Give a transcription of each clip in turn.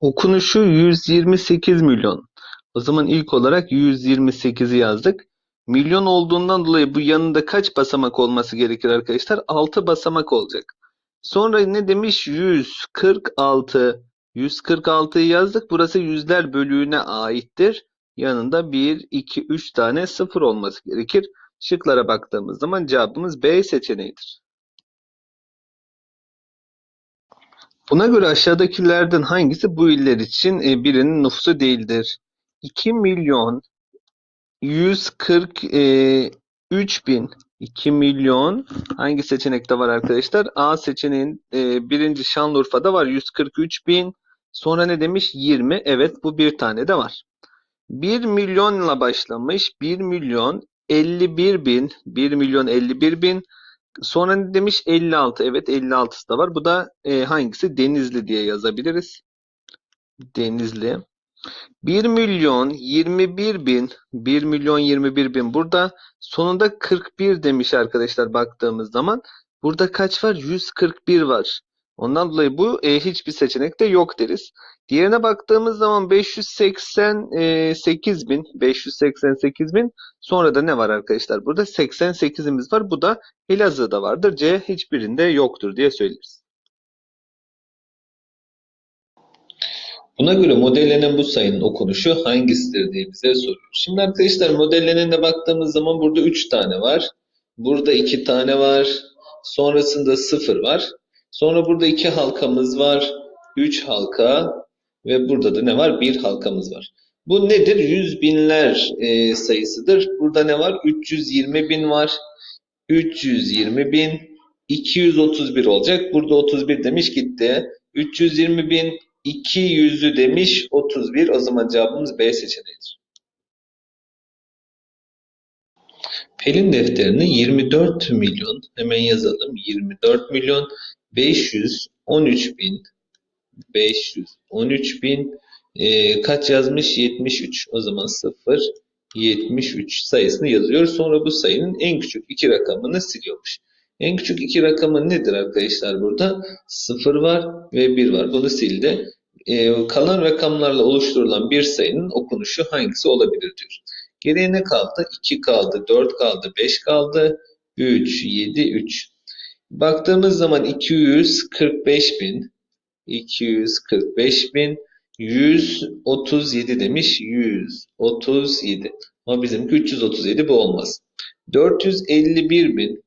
Okunuşu 128 milyon. O zaman ilk olarak 128'i yazdık. Milyon olduğundan dolayı bu yanında kaç basamak olması gerekir arkadaşlar? 6 basamak olacak. Sonra ne demiş? 146. 146'yı yazdık. Burası yüzler bölüğüne aittir. Yanında 1, 2, 3 tane sıfır olması gerekir. Şıklara baktığımız zaman cevabımız B seçeneğidir. Buna göre aşağıdakilerden hangisi bu iller için e, birinin nüfusu değildir? 2 milyon 143 bin 2 milyon hangi seçenekte var arkadaşlar? A seçeneğin e, birinci Şanlıurfa'da var 143 bin. Sonra ne demiş? 20. Evet bu bir tane de var. 1 milyonla başlamış. 1 milyon 51 bin. 1 milyon 51 bin. Sonra demiş? 56. Evet 56'sı da var. Bu da e, hangisi? Denizli diye yazabiliriz. Denizli. 1 milyon 21 bin 1 milyon 21 bin burada sonunda 41 demiş arkadaşlar baktığımız zaman burada kaç var 141 var ondan dolayı bu e, hiçbir seçenekte yok deriz diğerine baktığımız zaman 588 bin 588 bin sonra da ne var arkadaşlar burada 88'imiz var bu da Elazığ'da vardır C hiçbirinde yoktur diye söyleriz. Buna göre modellenen bu sayının okunuşu hangisidir diye bize soruyor. Şimdi arkadaşlar modellenene baktığımız zaman burada 3 tane var. Burada 2 tane var. Sonrasında 0 var. Sonra burada 2 halkamız var. 3 halka ve burada da ne var? 1 halkamız var. Bu nedir? Yüz binler e, sayısıdır. Burada ne var? 320 bin var. 320 bin. 231 olacak. Burada 31 demiş gitti. 320 bin 200'ü demiş 31. O zaman cevabımız B seçeneğidir. Pelin defterini 24 milyon hemen yazalım. 24 milyon 513 bin 513 bin e, kaç yazmış? 73. O zaman 0 73 sayısını yazıyor. Sonra bu sayının en küçük iki rakamını siliyormuş. En küçük iki rakamı nedir arkadaşlar burada? 0 var ve 1 var. Bunu sildi. Ee, kalan rakamlarla oluşturulan bir sayının okunuşu hangisi olabilir diyor. Geriye ne kaldı? 2 kaldı, 4 kaldı, 5 kaldı, 3, 7, 3. Baktığımız zaman 245 bin, 245 bin, 137 demiş, 137. Ama bizimki 337 bu olmaz. 451 bin,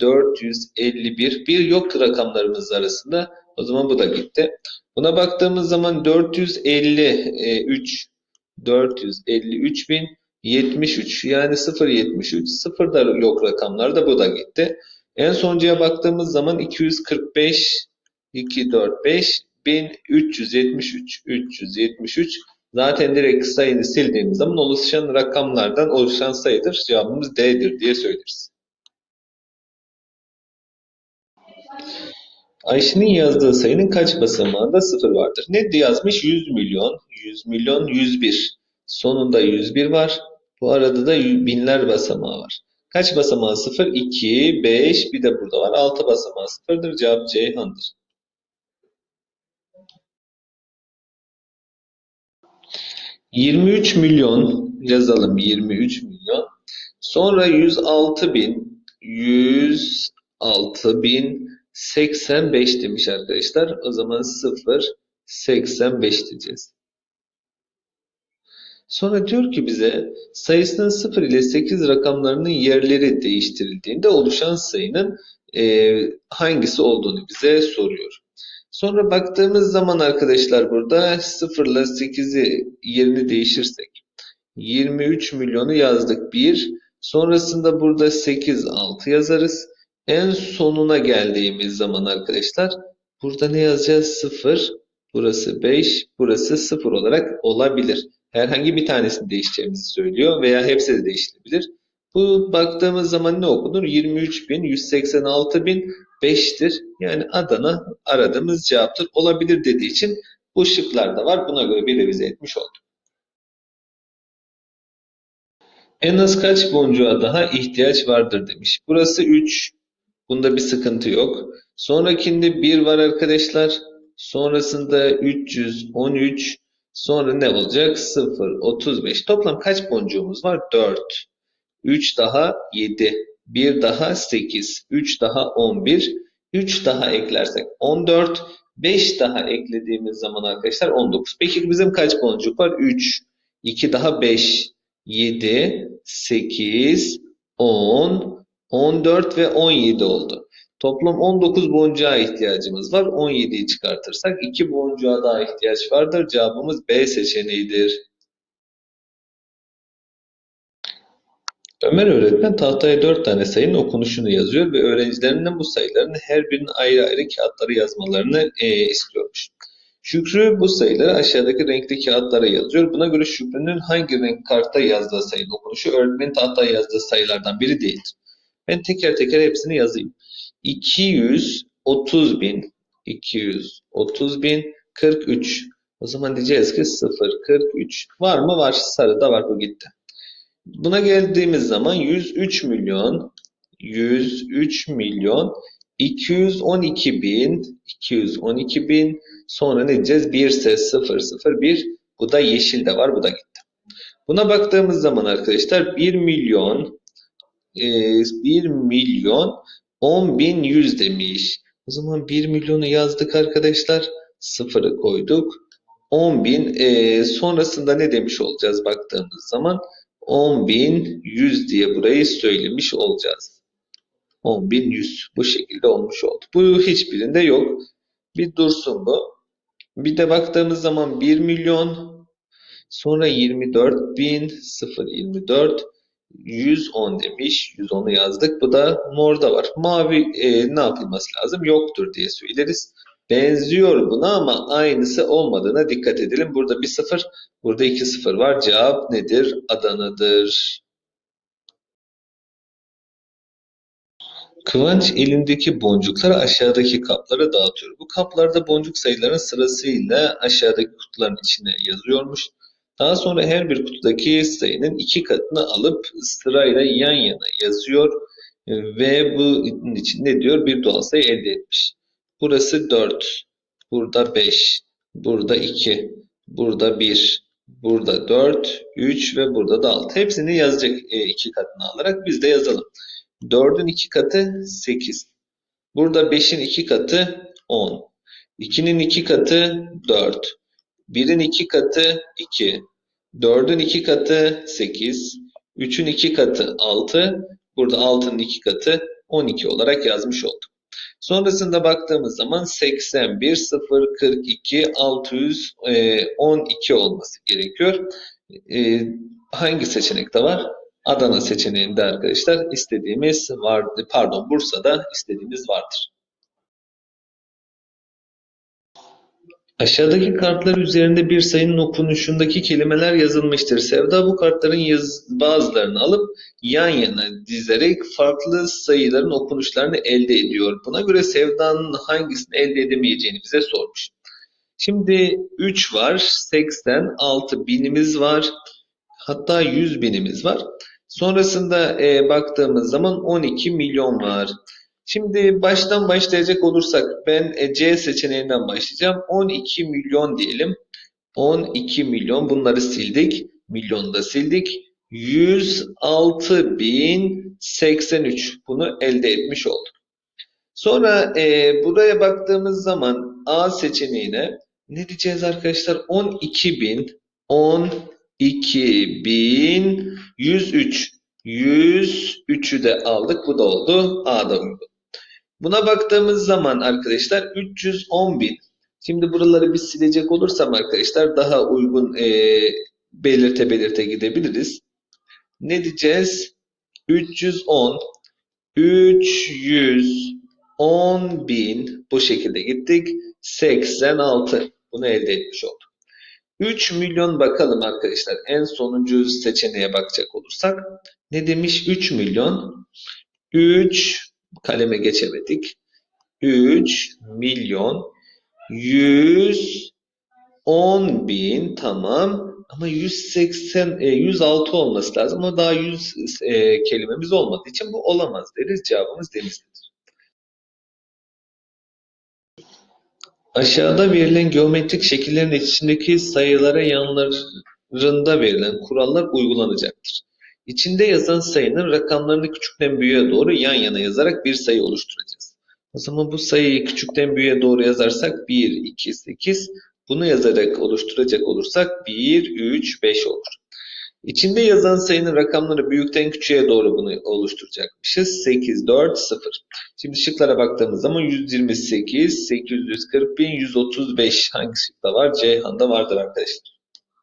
451. Bir yok rakamlarımız arasında. O zaman bu da gitti. Buna baktığımız zaman 453 453 bin 73 yani 0.73 0 da yok rakamlarda bu da gitti. En soncuya baktığımız zaman 245 245 1373 373 zaten direkt sayını sildiğimiz zaman oluşan rakamlardan oluşan sayıdır. Cevabımız D'dir diye söyleriz. Ayşe'nin yazdığı sayının kaç basamağında sıfır vardır? Ne yazmış? 100 milyon, 100 milyon, 101. Sonunda 101 var. Bu arada da binler basamağı var. Kaç basamağı sıfır? 2, 5, bir de burada var. 6 basamağı sıfırdır. Cevap Ceyhan'dır. ...23 milyon yazalım 23 milyon. Sonra 106 bin 106 bin 85 demiş arkadaşlar. O zaman 0, 85 diyeceğiz. Sonra diyor ki bize sayısının 0 ile 8 rakamlarının yerleri değiştirildiğinde oluşan sayının e, hangisi olduğunu bize soruyor. Sonra baktığımız zaman arkadaşlar burada 0 ile 8'i yerini değişirsek 23 milyonu yazdık 1. Sonrasında burada 8, 6 yazarız. En sonuna geldiğimiz zaman arkadaşlar burada ne yazacağız? 0, burası 5, burası 0 olarak olabilir. Herhangi bir tanesini değişeceğimizi söylüyor veya hepsi de değiştirebilir. Bu baktığımız zaman ne okunur? 23.186.005'tir. Yani Adana aradığımız cevaptır. Olabilir dediği için bu şıklar da var. Buna göre bir revize etmiş olduk. En az kaç boncuğa daha ihtiyaç vardır demiş. Burası 3. Bunda bir sıkıntı yok. Sonrakinde 1 var arkadaşlar. Sonrasında 313. Sonra ne olacak? 0, 35. Toplam kaç boncuğumuz var? 4. 3 daha 7. 1 daha 8. 3 daha 11. 3 daha eklersek 14. 5 daha eklediğimiz zaman arkadaşlar 19. Peki bizim kaç boncuk var? 3. 2 daha 5. 7, 8, 10, 14 ve 17 oldu. Toplam 19 boncuğa ihtiyacımız var. 17'yi çıkartırsak 2 boncuğa daha ihtiyaç vardır. Cevabımız B seçeneğidir. Ömer öğretmen tahtaya 4 tane sayının okunuşunu yazıyor ve öğrencilerinden bu sayıların her birinin ayrı ayrı kağıtlara yazmalarını e, istiyormuş. Şükrü bu sayıları aşağıdaki renkli kağıtlara yazıyor. Buna göre Şükrü'nün hangi renk kartta yazdığı sayının okunuşu öğretmenin tahtaya yazdığı sayılardan biri değildir. Ben teker teker hepsini yazayım. 230 bin, 230 bin, 43. O zaman diyeceğiz ki 0, 43. Var mı? Var. Sarıda var. Bu gitti. Buna geldiğimiz zaman 103 milyon, 103 milyon, 212 bin, 212 bin, sonra ne diyeceğiz? 1 ses 0, 0, 1. Bu da yeşil de var. Bu da gitti. Buna baktığımız zaman arkadaşlar 1 milyon, e, 1 milyon 10 bin 100 demiş. O zaman 1 milyonu yazdık arkadaşlar. Sıfırı koyduk. 10 bin e, sonrasında ne demiş olacağız baktığımız zaman 10 bin 100 diye burayı söylemiş olacağız. 10 bin 100 bu şekilde olmuş oldu. Bu hiçbirinde yok. Bir dursun bu. Bir de baktığımız zaman 1 milyon sonra 24 bin 0 24 110 demiş. 110'u yazdık. Bu da morda var. Mavi e, ne yapılması lazım? Yoktur diye söyleriz. Benziyor buna ama aynısı olmadığına dikkat edelim. Burada bir sıfır, burada iki sıfır var. Cevap nedir? Adana'dır. Kıvanç elindeki boncukları aşağıdaki kaplara dağıtıyor. Bu kaplarda boncuk sayılarının sırasıyla aşağıdaki kutuların içine yazıyormuş. Daha sonra her bir kutudaki sayının iki katını alıp sırayla yan yana yazıyor e, ve bunun için ne diyor? Bir doğal sayı elde etmiş. Burası 4, burada 5, burada 2, burada 1, burada 4, 3 ve burada da 6. Hepsini yazacak e, iki katını alarak biz de yazalım. 4'ün iki katı 8. Burada 5'in iki katı 10. 2'nin iki katı 4. 1'in iki katı 2. 4'ün iki katı 8. 3'ün iki katı 6. Burada 6'nın iki katı 12 olarak yazmış olduk. Sonrasında baktığımız zaman 81, 0, 42, 612 olması gerekiyor. E, hangi seçenekte var? Adana seçeneğinde arkadaşlar istediğimiz vardı. Pardon Bursa'da istediğimiz vardır. Aşağıdaki kartlar üzerinde bir sayının okunuşundaki kelimeler yazılmıştır. Sevda bu kartların yaz, bazılarını alıp yan yana dizerek farklı sayıların okunuşlarını elde ediyor. Buna göre Sevda'nın hangisini elde edemeyeceğini bize sormuş. Şimdi 3 var, 86 binimiz var, hatta 100 binimiz var. Sonrasında e, baktığımız zaman 12 milyon var. Şimdi baştan başlayacak olursak ben e, C seçeneğinden başlayacağım. 12 milyon diyelim. 12 milyon bunları sildik. Milyonu da sildik. 106.083 bunu elde etmiş olduk. Sonra e, buraya baktığımız zaman A seçeneğine ne diyeceğiz arkadaşlar? 12.000 12.103 103'ü de aldık. Bu da oldu. A'da uygun. Buna baktığımız zaman arkadaşlar 310 bin. Şimdi buraları bir silecek olursam arkadaşlar daha uygun e, belirte belirte gidebiliriz. Ne diyeceğiz? 310 310 bin bu şekilde gittik. 86 bunu elde etmiş olduk. 3 milyon bakalım arkadaşlar. En sonuncu seçeneğe bakacak olursak. Ne demiş? 3 milyon. 3 kaleme geçemedik. 3 milyon 110 bin tamam ama 180 e, 106 olması lazım ama daha 100 e, kelimemiz olmadığı için bu olamaz deriz. Cevabımız Denizli'dir. Aşağıda verilen geometrik şekillerin içindeki sayılara yanlarında verilen kurallar uygulanacaktır. İçinde yazan sayının rakamlarını küçükten büyüğe doğru yan yana yazarak bir sayı oluşturacağız. O zaman bu sayıyı küçükten büyüğe doğru yazarsak 1, 2, 8. Bunu yazarak oluşturacak olursak 1, 3, 5 olur. İçinde yazan sayının rakamları büyükten küçüğe doğru bunu oluşturacakmışız. 8, 4, 0. Şimdi şıklara baktığımız zaman 128, 840 bin, 135 hangi şıkta var? Ceyhan'da vardır arkadaşlar.